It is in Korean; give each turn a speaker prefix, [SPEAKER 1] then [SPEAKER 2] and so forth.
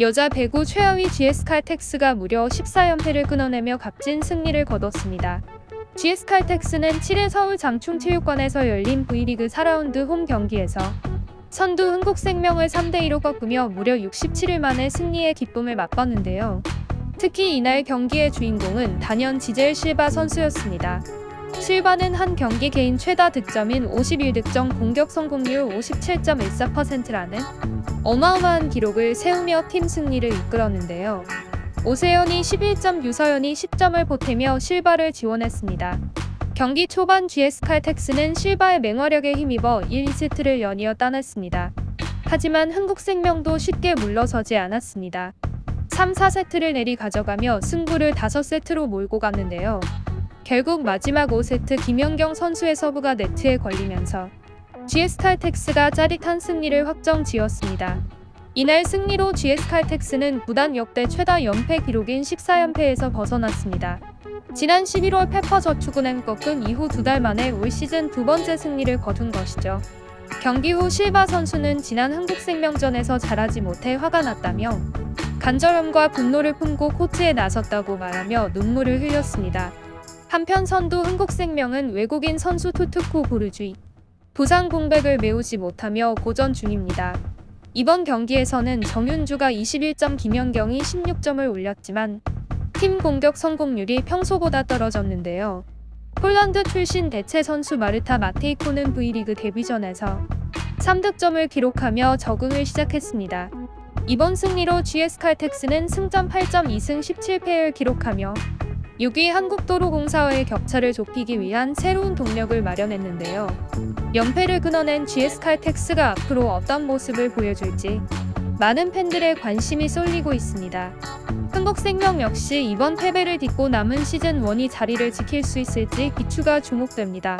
[SPEAKER 1] 여자 배구 최하위 GS 칼텍스가 무려 14연패를 끊어내며 값진 승리를 거뒀습니다. GS 칼텍스는 7일 서울 장충체육관에서 열린 V리그 4라운드 홈 경기에서 선두 흥국생명을 3대2로 꺾으며 무려 67일 만에 승리의 기쁨을 맛봤는데요. 특히 이날 경기의 주인공은 단연 지젤 실바 선수였습니다. 실바는 한 경기 개인 최다 득점인 51득점 공격 성공률 57.14%라는 어마어마한 기록을 세우며 팀 승리를 이끌었는데요. 오세현이 11점, 유서연이 10점을 보태며 실바를 지원했습니다. 경기 초반 GS 칼텍스는 실바의 맹활약에 힘입어 1, 2세트를 연이어 따냈습니다. 하지만 흥국생명도 쉽게 물러서지 않았습니다. 3, 4세트를 내리 가져가며 승부를 5세트로 몰고 갔는데요. 결국 마지막 5세트 김연경 선수의 서브가 네트에 걸리면서 GS 칼텍스가 짜릿한 승리를 확정 지었습니다. 이날 승리로 GS 칼텍스는 구단 역대 최다 연패 기록인 14연패에서 벗어났습니다. 지난 11월 페퍼저축은행 꺾은 이후 두 달 만에 올 시즌 두 번째 승리를 거둔 것이죠. 경기 후 실바 선수는 지난 한국생명전에서 잘하지 못해 화가 났다며 간절함과 분노를 품고 코트에 나섰다고 말하며 눈물을 흘렸습니다. 한편 선두 흥국생명은 외국인 선수 투투코 보르주이 부상 공백을 메우지 못하며 고전 중입니다. 이번 경기에서는 정윤주가 21점 김연경이 16점을 올렸지만 팀 공격 성공률이 평소보다 떨어졌는데요. 폴란드 출신 대체 선수 마르타 마테이코는 V리그 데뷔전에서 3득점을 기록하며 적응을 시작했습니다. 이번 승리로 GS 칼텍스는 승점 8점 2승 17패를 기록하며 6위 한국도로공사와의 격차를 좁히기 위한 새로운 동력을 마련했는데요. 연패를 끊어낸 GS 칼텍스가 앞으로 어떤 모습을 보여줄지 많은 팬들의 관심이 쏠리고 있습니다. 흥국생명 역시 이번 패배를 딛고 남은 시즌 1이 자리를 지킬 수 있을지 기추가 주목됩니다.